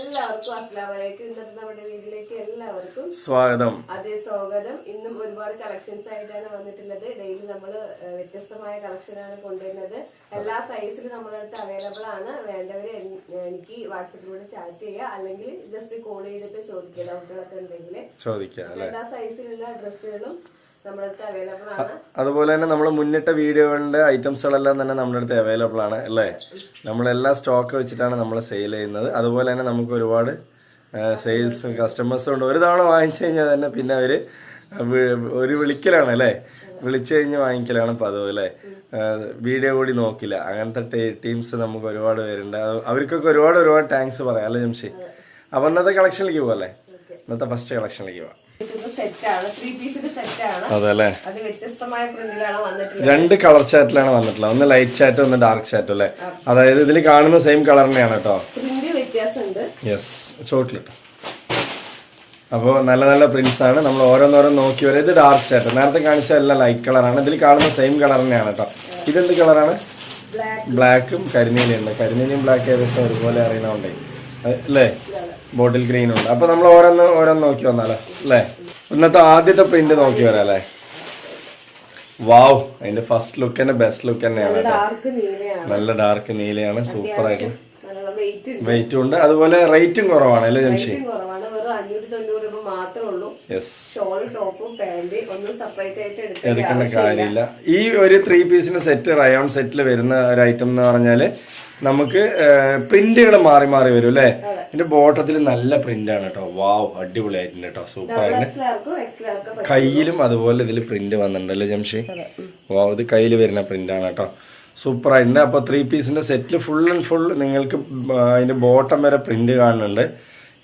എല്ലാവർക്കും അസ്ലാമലേക്ക് ഇന്നത്തെ നമ്മുടെ വീട്ടിലേക്ക് എല്ലാവർക്കും സ്വാഗതം. അതേ സ്വാഗതം. ഇന്നും ഒരുപാട് കളക്ഷൻസ് ആയിട്ടാണ് വന്നിട്ടുള്ളത്. ഡെയിലി നമ്മൾ വ്യത്യസ്തമായ കളക്ഷനാണ് കൊണ്ടുവരുന്നത്. എല്ലാ സൈസിലും നമ്മുടെ അടുത്ത് അവൈലബിൾ ആണ്. വേണ്ടവര് എനിക്ക് വാട്സപ്പിലൂടെ ചാറ്റ് ചെയ്യുക അല്ലെങ്കിൽ ജസ്റ്റ് കോൾ ചെയ്തിട്ട് ചോദിക്കുക ഡൗട്ടുകളൊക്കെ ഉണ്ടെങ്കിൽ എല്ലാ സൈസിലുള്ള ഡ്രസ്സുകളും അതുപോലെ തന്നെ നമ്മൾ മുന്നിട്ട വീഡിയോകളുടെ ഐറ്റംസുകളെല്ലാം തന്നെ നമ്മുടെ അടുത്ത് അവൈലബിൾ ആണ് അല്ലേ? നമ്മളെല്ലാം സ്റ്റോക്ക് വെച്ചിട്ടാണ് നമ്മൾ സെയിൽ ചെയ്യുന്നത്. അതുപോലെ തന്നെ നമുക്ക് ഒരുപാട് സെയിൽസ് കസ്റ്റമേഴ്സും ഉണ്ട്. ഒരു തവണ വാങ്ങിച്ചു കഴിഞ്ഞാൽ തന്നെ പിന്നെ അവർ ഒരു വിളിക്കലാണ് അല്ലേ? വിളിച്ചു കഴിഞ്ഞ് വാങ്ങിക്കലാണ് പതിവ് അല്ലേ? വീഡിയോ കൂടി നോക്കില്ല. അങ്ങനത്തെ ടീംസ് നമുക്ക് ഒരുപാട് പേരുണ്ട്. അവർക്കൊക്കെ ഒരുപാട് ഒരുപാട് താങ്ക്സ് പറയാം അല്ലേ ജംഷി? അപ്പം ഇന്നത്തെ കളക്ഷനിലേക്ക് പോകല്ലേ ഇന്നത്തെ ഫസ്റ്റ് കളക്ഷനിലേക്ക് പോവാം രണ്ട് കളർ ചാറ്റിലാണ് വന്നിട്ടുള്ളത്. ഒന്ന് ലൈറ്റ് ചാറ്റ് ഒന്ന് ഡാർക്ക് ചാറ്റ് അല്ലേ? അതായത് ഇതിൽ കാണുന്ന സെയിം കളർ തന്നെയാണ് കേട്ടോ. യെസ് ചോട്ടിലിട്ട് അപ്പോൾ നല്ല നല്ല പ്രിന്റ്സ് ആണ്. നമ്മൾ ഓരോന്നോരോന്ന് നോക്കി വരെ. ഇത് ഡാർക്ക് ചാറ്റ്. നേരത്തെ കാണിച്ച എല്ലാം ലൈറ്റ് കളറാണ് ഇതിൽ കാണുന്ന സെയിം കളർ തന്നെയാണ് കേട്ടോ. ഇതെന്ത് കളറാണ് ബ്ലാക്ക് കരിനീലയുണ്ട് കരിനീലയും ബ്ലാക്ക് ഏകദേശം ഒരുപോലെ അറിയണമുണ്ടേ അല്ലേ? ബോട്ടിൽ ഗ്രീൻ ഉണ്ട്. അപ്പോൾ നമ്മൾ ഓരോന്ന് ഓരോന്ന് നോക്കി വന്നാലോ? അല്ലേ? ഇന്നത്തെ ആദ്യത്തെ പ്രിന്റ് നോക്കി വരാം അല്ലേ വാവ് അതിന്റെ ഫസ്റ്റ് ലുക്ക് തന്നെ ബെസ്റ്റ് ലുക്ക് തന്നെയാണ് നല്ല ഡാർക്ക് നീലയാണ്. സൂപ്പർ ആയിട്ട്. വെയിറ്റും ഉണ്ട്. അതുപോലെ റേറ്റും കുറവാണ് അല്ലേ ജംഷി? ഷോൾ ടോപ്പും പാന്റ് ഒന്നും സെപ്പറേറ്റ് ആയിട്ട് എടുക്കേണ്ട കാര്യമില്ല. ഈ ഒരു ത്രീ പീസിന്റെ സെറ്റ് റയോൺ സെറ്റിൽ വരുന്ന ഒരു ഐറ്റം എന്ന് പറഞ്ഞാൽ നമുക്ക് പ്രിന്റുകൾ മാറി മാറി വരും അല്ലേ? ഇതിന്റെ ബോട്ടത്തിൽ നല്ല പ്രിന്റ് ആണ് കേട്ടോ വാവ് അടിപൊളിയായിട്ടുണ്ട് കേട്ടോ സൂപ്പർ ആയിട്ട് കയ്യിലും അതുപോലെ ഇതിൽ പ്രിന്റ് വന്നിട്ടുണ്ട് അല്ലേ ജംഷി? വാവ് ഇത് കയ്യിൽ വരുന്ന പ്രിന്റ് ആണ് കേട്ടോ സൂപ്പർ ആയിട്ടുണ്ട്. അപ്പോൾ ത്രീ പീസിന്റെ സെറ്റിൽ ഫുൾ ആൻഡ് ഫുൾ നിങ്ങൾക്ക് അതിന്റെ ബോട്ടം വരെ പ്രിന്റ് കാണുന്നുണ്ട്.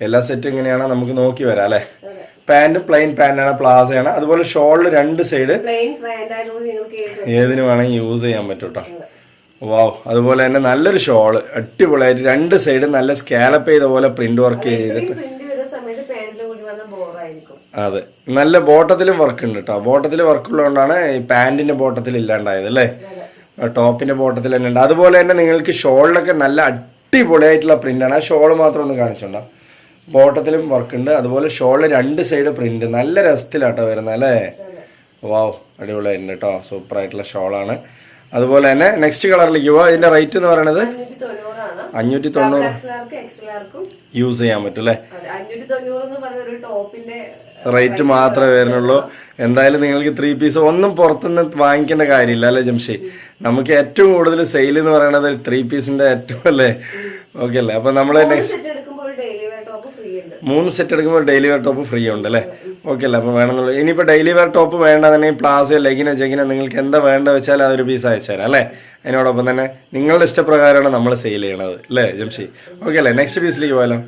എല്ലാ സെറ്റും ഇങ്ങനെയാണ്? നമുക്ക് നോക്കി വരാം അല്ലേ? പാന്റ് പ്ലെയിൻ പാന്റാണ് പ്ലാസയാണ് അതുപോലെ ഷോളിൽ രണ്ട് സൈഡ് ഏതിനു വേണമെങ്കിൽ യൂസ് ചെയ്യാൻ പറ്റും കേട്ടോ വാവ് അതുപോലെ തന്നെ നല്ലൊരു ഷോൾ അടിപൊളിയായിട്ട് രണ്ട് സൈഡ് നല്ല സ്കാലപ്പ് ചെയ്ത പോലെ പ്രിന്റ് വർക്ക് ചെയ്തിട്ട്. അതെ. നല്ല ബോട്ടത്തിലും വർക്ക് ഉണ്ട് കേട്ടോ ബോട്ടത്തിൽ വർക്ക് ഉള്ളതുകൊണ്ടാണ് ഈ പാന്റിന്റെ ബോട്ടത്തിൽ ഇല്ലാണ്ടായത് അല്ലേ? ടോപ്പിന്റെ ബോട്ടത്തിൽ തന്നെ ഉണ്ട്. അതുപോലെ തന്നെ നിങ്ങൾക്ക് ഷോളിലൊക്കെ നല്ല അടിപൊളിയായിട്ടുള്ള പ്രിന്റാണ് ആ ഷോൾ മാത്രം ഒന്ന് കാണിച്ചോണ്ടോ. ബോട്ടത്തിലും വർക്ക് ഉണ്ട്. അതുപോലെ ഷോളിൽ രണ്ട് സൈഡ് പ്രിന്റ് നല്ല രസത്തിലാട്ടോ വരുന്നത് അല്ലേ? വാവ് അടിപൊളിയായിട്ടുണ്ട് കേട്ടോ സൂപ്പർ ആയിട്ടുള്ള ഷോളാണ് അതുപോലെ തന്നെ നെക്സ്റ്റ് കളറിലേക്ക് പോവാം ഇതിന്റെ റേറ്റ് എന്ന് പറയുന്നത് അഞ്ഞൂറ്റി തൊണ്ണൂറ് യൂസ് ചെയ്യാൻ പറ്റും അല്ലേ? റേറ്റ് മാത്രമേ വരുന്നുള്ളൂ. എന്തായാലും നിങ്ങൾക്ക് ത്രീ പീസ് ഒന്നും പുറത്തുനിന്ന് വാങ്ങിക്കേണ്ട കാര്യമില്ല അല്ലേ ജംഷി? നമുക്ക് ഏറ്റവും കൂടുതൽ സെയിൽ എന്ന് പറയുന്നത് ത്രീ പീസിന്റെ ഏറ്റവും അല്ലേ? ഓക്കെ അല്ലേ? അപ്പൊ നമ്മൾ നെക്സ്റ്റ് സെറ്റ് എടുക്കുമ്പോൾ ഒരു ഡെയിലി വെയർ ടോപ്പ് ഫ്രീ ഉണ്ട് മൂന്ന് സെറ്റ് എടുക്കുമ്പോൾ ഡെയിലി വെയർ ടോപ്പ് ഫ്രീ ഉണ്ട് അല്ലേ? ഓക്കെ അല്ലേ അപ്പോൾ വേണമെന്നുള്ളൂ. ഇനിയിപ്പോൾ ഡെയിലി വെയർ ടോപ്പ് വേണ്ടെന്നുണ്ടെങ്കിൽ പ്ലാസോ ലെഗിനോ ജെഗിനോ നിങ്ങൾക്ക് എന്താ വേണ്ട വെച്ചാൽ അതൊരു പീസ് അയച്ചു തരാം അല്ലേ? അതിനോടൊപ്പം തന്നെ നിങ്ങളുടെ ഇഷ്ടപ്രകാരമാണ് നമ്മൾ സെയിൽ ചെയ്യണത് അല്ലേ ജംഷി? ഓക്കെ അല്ലേ നെക്സ്റ്റ് പീസിലേക്ക് പോയാലോ.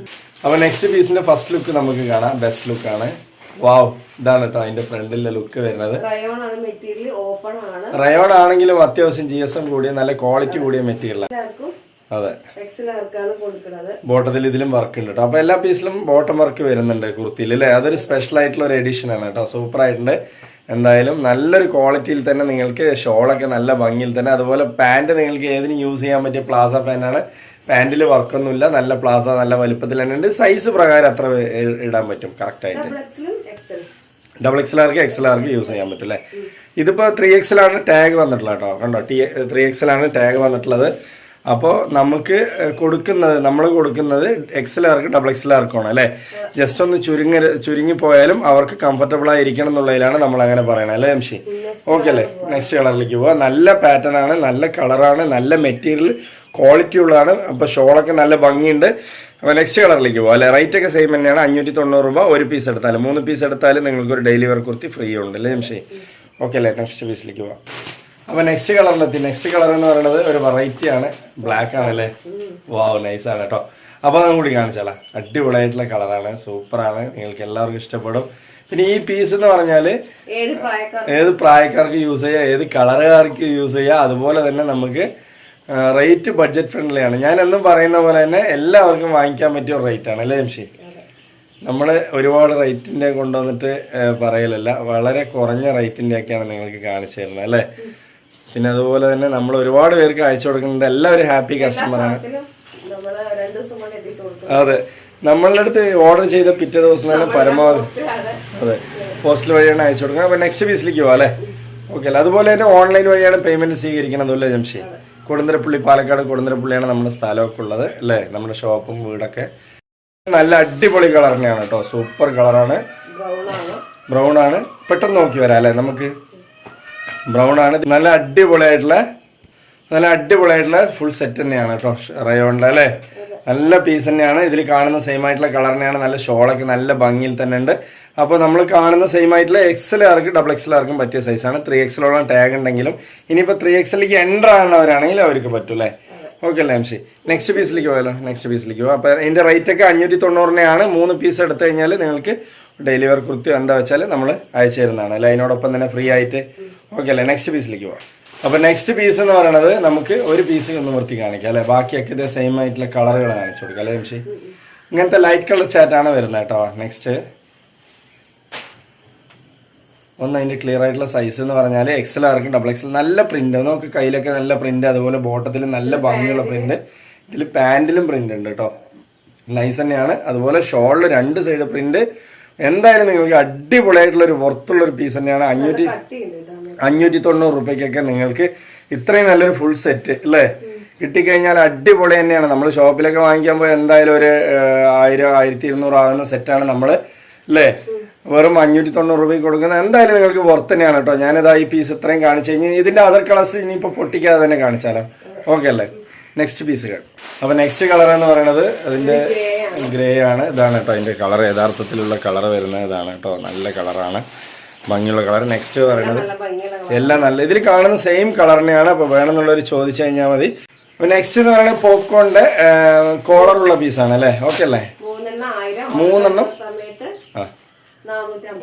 അപ്പോൾ നെക്സ്റ്റ് പീസിന്റെ ഫസ്റ്റ് ലുക്ക് നമുക്ക് കാണാം. ബെസ്റ്റ് ലുക്കാണ് വാവ് ഇതാണ് കേട്ടോ അതിന്റെ ഫ്രണ്ടിലെ ലുക്ക് വരുന്നത്. റയോൺ ആണെങ്കിലും അത്യാവശ്യം ജി എസ് എം കൂടിയ നല്ല ക്വാളിറ്റി കൂടിയ മെറ്റീരിയലാണ് അതെ. ബോട്ടത്തിൽ ഇതിലും വർക്ക് ഉണ്ട് കേട്ടോ അപ്പൊ എല്ലാ പീസിലും ബോട്ടം വർക്ക് വരുന്നുണ്ട് കുർത്തിയിൽ അല്ലേ അതൊരു സ്പെഷ്യൽ ആയിട്ടുള്ള ഒരു എഡിഷൻ ആണ് കേട്ടോ സൂപ്പർ ആയിട്ടുണ്ട്. എന്തായാലും നല്ലൊരു ക്വാളിറ്റിയിൽ തന്നെ നിങ്ങൾക്ക് ഷോളൊക്കെ നല്ല ഭംഗിയിൽ തന്നെ അതുപോലെ പാന്റ് നിങ്ങൾക്ക് ഏതിന് യൂസ് ചെയ്യാൻ പറ്റിയ പ്ലാസ പാന്റാണ് പാന്റിൽ വർക്കൊന്നുമില്ല നല്ല പ്ലാസ നല്ല വലുപ്പത്തിൽ തന്നെ ഉണ്ട്. സൈസ് പ്രകാരം അത്ര ഇടാൻ പറ്റും കറക്റ്റായിട്ട് double X arc X arc use ചെയ്യാൻ പറ്റും അല്ലേ ഇതിപ്പോൾ ത്രീ എക്സിലാണ് ടാഗ് വന്നിട്ടുള്ളത് കേട്ടോ കണ്ടോ? ടി ത്രീ എക്സിലാണ് ടാഗ് വന്നിട്ടുള്ളത്. അപ്പോൾ നമുക്ക് കൊടുക്കുന്നത് നമ്മൾ കൊടുക്കുന്നത് എക്സ് ആർക്ക് ഡബിൾ എക്സ് ആർക്കാണ് അല്ലേ? ജസ്റ്റ് ഒന്ന് ചുരുങ്ങ ചുരുങ്ങി പോയാലും അവർക്ക് കംഫർട്ടബിൾ ആയിരിക്കണം എന്നുള്ളതിലാണ് നമ്മൾ അങ്ങനെ പറയണത് അല്ലേ എംഷി ഓക്കെ അല്ലേ? നെക്സ്റ്റ് കളറിലേക്ക് പോവാം. നല്ല പാറ്റേൺ ആണ് നല്ല കളറാണ് നല്ല മെറ്റീരിയൽ ക്വാളിറ്റി ഉള്ളതാണ്. അപ്പോൾ ഷോളൊക്കെ നല്ല ഭംഗിയുണ്ട്. അപ്പോൾ നെക്സ്റ്റ് കളറിലേക്ക് പോകാം അല്ലേ? റേറ്റ് ഒക്കെ സെയിം തന്നെയാണ് അഞ്ഞൂറ്റി തൊണ്ണൂറ് രൂപ ഒരു പീസ് എടുത്താലും. മൂന്ന് പീസ് എടുത്താലും നിങ്ങൾക്ക് ഒരു ഡെയിലി വർക്ക് കുർത്തി ഫ്രീ ഉണ്ട് അല്ലേ എംഷി ഓക്കെ അല്ലേ? നെക്സ്റ്റ് പീസിലേക്ക് പോവാം. അപ്പോൾ നെക്സ്റ്റ് കളറിലെത്തി നെക്സ്റ്റ് കളർ എന്ന് പറയുന്നത് ഒരു വെറൈറ്റി ആണ്. ബ്ലാക്ക് ആണല്ലേ? വാവ് നൈസ് ആണ് കേട്ടോ അപ്പോൾ അതും കൂടി കാണിച്ചാലാ. അടിപൊളിയായിട്ടുള്ള കളറാണ് സൂപ്പറാണ് നിങ്ങൾക്ക് എല്ലാവർക്കും ഇഷ്ടപ്പെടും. പിന്നെ ഈ പീസ് എന്ന് പറഞ്ഞാൽ ഏത് പ്രായക്കാർ ഏത് പ്രായക്കാർക്ക് യൂസ് ചെയ്യാം? ഏത് കളറുകാർക്ക് യൂസ് ചെയ്യാം? അതുപോലെ തന്നെ നമുക്ക് റേറ്റ് ബഡ്ജറ്റ് ഫ്രണ്ട്ലി ആണ്. ഞാൻ എന്നും പറയുന്ന പോലെ തന്നെ എല്ലാവർക്കും വാങ്ങിക്കാൻ പറ്റിയ റേറ്റ് ആണ്. അല്ലേ എംഷി നമ്മൾ ഒരുപാട് റേറ്റിന്റെ കൊണ്ടുവന്നിട്ട് പറയലല്ല. വളരെ കുറഞ്ഞ റേറ്റിന്റെ ഒക്കെയാണ് നിങ്ങൾക്ക് കാണിച്ചു തരുന്നത്. അല്ലേ? പിന്നെ അതുപോലെ തന്നെ നമ്മൾ ഒരുപാട് പേർക്ക് അയച്ചു കൊടുക്കുന്നുണ്ട്. എല്ലാവരും ഹാപ്പി കസ്റ്റമറാണ് അതെ. നമ്മളുടെ അടുത്ത് ഓർഡർ ചെയ്ത പിറ്റേ ദിവസം തന്നെ പരമാവധി അതെ. പോസ്റ്റൽ വഴിയാണ് അയച്ചു കൊടുക്കുന്നത്. അപ്പോൾ നെക്സ്റ്റ് പീസിലേക്ക് പോകാം അല്ലേ? ഓക്കെ അല്ലേ? അതുപോലെ തന്നെ ഓൺലൈൻ വഴിയാണ് പേയ്മെന്റ് സ്വീകരിക്കുന്നത് അല്ലേ ജംഷി കൊടുന്തരപ്പള്ളി പാലക്കാട് കൊടുന്തരപ്പള്ളിയാണ് നമ്മുടെ സ്ഥലമൊക്കെ ഉള്ളത് അല്ലേ? നമ്മുടെ ഷോപ്പും വീടൊക്കെ. നല്ല അടിപൊളി കളർ തന്നെയാണ് കേട്ടോ. സൂപ്പർ കളറാണ് ബ്രൗൺ ആണ്. പെട്ടെന്ന് നോക്കി വരാം അല്ലേ നമുക്ക്? ബ്രൗൺ ആണ് നല്ല അടിപൊളിയായിട്ടുള്ള നല്ല അടിപൊളിയായിട്ടുള്ള ഫുൾ സെറ്റ് തന്നെയാണ് കേട്ടോ റയോണിന്റെ അല്ലേ? നല്ല പീസ് തന്നെയാണ്. ഇതിൽ കാണുന്ന സെയിം ആയിട്ടുള്ള കളർ തന്നെയാണ്. നല്ല ഷോളൊക്കെ നല്ല ഭംഗിയിൽ തന്നെ ഉണ്ട്. അപ്പോൾ നമ്മൾ കാണുന്ന സെയിം ആയിട്ടുള്ള എക്സൽ ആർക്കും ഡബിൾ എക്സൽ ആർക്കും പറ്റിയ സൈസാണ് ത്രീ എക്സലോളം ടാഗ് ഉണ്ടെങ്കിലും ഇനിയിപ്പോൾ ത്രീ എക്സലിലേക്ക് എന്റർ ആകുന്നവരാണെങ്കിൽ അവർക്ക് പറ്റും അല്ലേ? ഓക്കെ അല്ലേ എംഷി നെക്സ്റ്റ് പീസിലേക്ക് പോയാലോ നെക്സ്റ്റ് പീസിലേക്ക് പോകാം അപ്പോൾ ഇതിന്റെ റേറ്റ് ഒക്കെ അഞ്ഞൂറ്റി തൊണ്ണൂറിനെയാണ്. മൂന്ന് പീസ് എടുത്തു കഴിഞ്ഞാൽ നിങ്ങൾക്ക് ഡെലിവർ കൃത്യം എന്താ വെച്ചാൽ നമ്മൾ അയച്ചു തരുന്നതാണ്. അല്ലെ അതിനോടൊപ്പം തന്നെ ഫ്രീ ആയിട്ട് ഓക്കെ അല്ലേ? നെക്സ്റ്റ് പീസിലേക്ക് പോകാം അപ്പോൾ നെക്സ്റ്റ് പീസ് എന്ന് പറയുന്നത് നമുക്ക് ഒരു പീസ് ഒന്ന് വൃത്തി കാണിക്കാം അല്ലേ? ബാക്കിയൊക്കെ ഇതേ സെയിം ആയിട്ടുള്ള കളറുകൾ കാണിച്ചു കൊടുക്കാം അല്ലേ മിഷി? ഇങ്ങനത്തെ ലൈറ്റ് കളർ ചാറ്റാണ് വരുന്നത് കേട്ടോ. നെക്സ്റ്റ് ഒന്ന് അതിന്റെ ക്ലിയർ ആയിട്ടുള്ള സൈസ് എന്ന് പറഞ്ഞാൽ എക്സൽ ആർക്കും ഡബിൾ എക്സൽ നല്ല പ്രിന്റ് നമുക്ക് കയ്യിലൊക്കെ നല്ല പ്രിന്റ് അതുപോലെ ബോട്ടത്തിൽ നല്ല ഭംഗിയുള്ള പ്രിന്റ് ഇതിൽ പാന്റിലും പ്രിന്റ് ഉണ്ട് കേട്ടോ. നൈസ് തന്നെയാണ്. അതുപോലെ ഷോളിൽ രണ്ട് സൈഡ് പ്രിന്റ് എന്തായാലും നിങ്ങൾക്ക് അടിപൊളിയായിട്ടുള്ള ഒരു പുറത്തുള്ള ഒരു പീസ് തന്നെയാണ് അഞ്ഞൂറ്റി അഞ്ഞൂറ്റി തൊണ്ണൂറ് റുപ്യക്കൊക്കെ നിങ്ങൾക്ക് ഇത്രയും നല്ലൊരു ഫുൾ സെറ്റ് അല്ലേ? കിട്ടിക്കഴിഞ്ഞാൽ അടിപൊളി തന്നെയാണ്. നമ്മൾ ഷോപ്പിലൊക്കെ വാങ്ങിക്കാൻ പോയി എന്തായാലും ഒരു ആയിരം ആയിരത്തി ഇരുന്നൂറ് ആകുന്ന സെറ്റാണ് നമ്മൾ അല്ലേ? വെറും അഞ്ഞൂറ്റി തൊണ്ണൂറ് രൂപയ്ക്ക് കൊടുക്കുന്നത് എന്തായാലും നിങ്ങൾക്ക് പുറത്ത് തന്നെയാണ് കേട്ടോ. ഞാനിതാ ഈ പീസ് ഇത്രയും കാണിച്ചു കഴിഞ്ഞാൽ ഇതിന്റെ അതർ കളേഴ്സ് ഇനിയിപ്പോൾ പൊട്ടിക്കാതെ തന്നെ കാണിച്ചാലോ. ഓക്കെ അല്ലേ? നെക്സ്റ്റ് പീസുകൾ. അപ്പൊ നെക്സ്റ്റ് കളർ എന്ന് പറയുന്നത് അതിന്റെ ഗ്രേ ആണ്. ഇതാണ് കേട്ടോ അതിന്റെ കളർ യഥാർത്ഥത്തിലുള്ള കളർ വരുന്നത് ഇതാണ് കേട്ടോ നല്ല കളറാണ് ഭംഗിയുള്ള കളർ നെക്സ്റ്റ് പറയുന്നത് എല്ലാം നല്ല ഇതിൽ കാണുന്ന സെയിം കളർ തന്നെയാണ് അപ്പൊ വേണമെന്നുള്ളവർ ചോദിച്ചു കഴിഞ്ഞാൽ മതി. നെക്സ്റ്റ് എന്ന് പറയുന്നത് പോപ്കോണിന്റെ കോളറുള്ള പീസാണ് അല്ലേ? ഓക്കെ അല്ലേ? മൂന്നെണ്ണം ആ.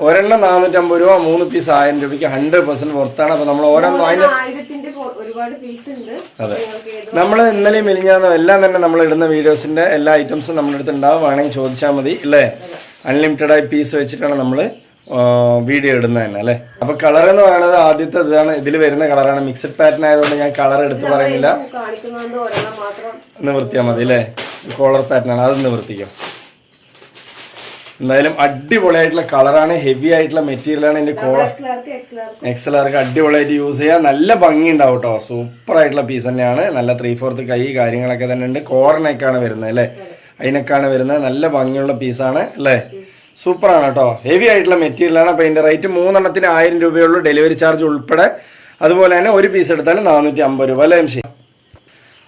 ഒരെണ്ണം നാനൂറ്റമ്പത് രൂപ മൂന്ന് പീസ് ആയിരം രൂപയ്ക്ക് ഹൺഡ്രഡ് പെർസെന്റ് പുറത്താണ് അപ്പൊ നമ്മൾ ഓരോന്നും അതിന്റെ അതെ. നമ്മൾ ഇന്നലെയും മെലിഞ്ഞാന്നോ എല്ലാം തന്നെ നമ്മൾ ഇടുന്ന വീഡിയോസിന്റെ എല്ലാ ഐറ്റംസും നമ്മുടെ അടുത്ത് ഉണ്ടാവും. വേണമെങ്കിൽ ചോദിച്ചാൽ മതി അല്ലേ? അൺലിമിറ്റഡ് ആയി പീസ് വെച്ചിട്ടാണ് നമ്മൾ വീഡിയോ ഇടുന്നത് തന്നെ അല്ലേ? അപ്പൊ കളർ എന്ന് പറയുന്നത് ആദ്യത്തെ ഇതാണ്. ഇതിൽ വരുന്ന കളറാണ് മിക്സഡ് പാറ്റേൺ ആയതുകൊണ്ട് ഞാൻ കളർ എടുത്ത് പറയുന്നില്ല. നിവർത്തിയാൽ മതി അല്ലേ? കോളർ പാറ്റേൺ ആണ്. അത് നിവർത്തിക്കും എന്തായാലും അടിപൊളിയായിട്ടുള്ള കളറാണ് ഹെവി ആയിട്ടുള്ള മെറ്റീരിയലാണ് ഇതിന്റെ കോളർ എക്സ്ലാർക്ക് അടിപൊളിയായിട്ട് യൂസ് ചെയ്യാം. നല്ല ഭംഗി ഉണ്ടാവും കേട്ടോ സൂപ്പർ ആയിട്ടുള്ള പീസ് തന്നെയാണ്. നല്ല ത്രീ ഫോർത്ത് കൈ കാര്യങ്ങളൊക്കെ തന്നെ ഉണ്ട്. കോറിനൊക്കെയാണ് വരുന്നത് അല്ലേ? അതിനൊക്കെയാണ് വരുന്നത്. നല്ല ഭംഗിയുള്ള പീസാണ് അല്ലേ? സൂപ്പറാണ് കേട്ടോ ഹെവി ആയിട്ടുള്ള മെറ്റീരിയലാണ് അപ്പോൾ ഇതിന്റെ റേറ്റ് മൂന്നെണ്ണത്തിന് ആയിരം രൂപയുള്ളൂ ഡെലിവറി ചാർജ് ഉൾപ്പെടെ. അതുപോലെ തന്നെ ഒരു പീസ് എടുത്താലും നാനൂറ്റി അമ്പത് രൂപ അല്ലേ എംഷി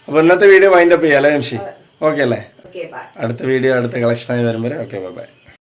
അപ്പോൾ ഇന്നത്തെ വീഡിയോ വൈൻഡപ്പ് ചെയ്യാം അല്ലേ എംഷി ഓക്കെ അല്ലേ? അടുത്ത വീഡിയോ അടുത്ത കളക്ഷനായി വരുമ്പോൾ ഓക്കെ ബൈ ബൈ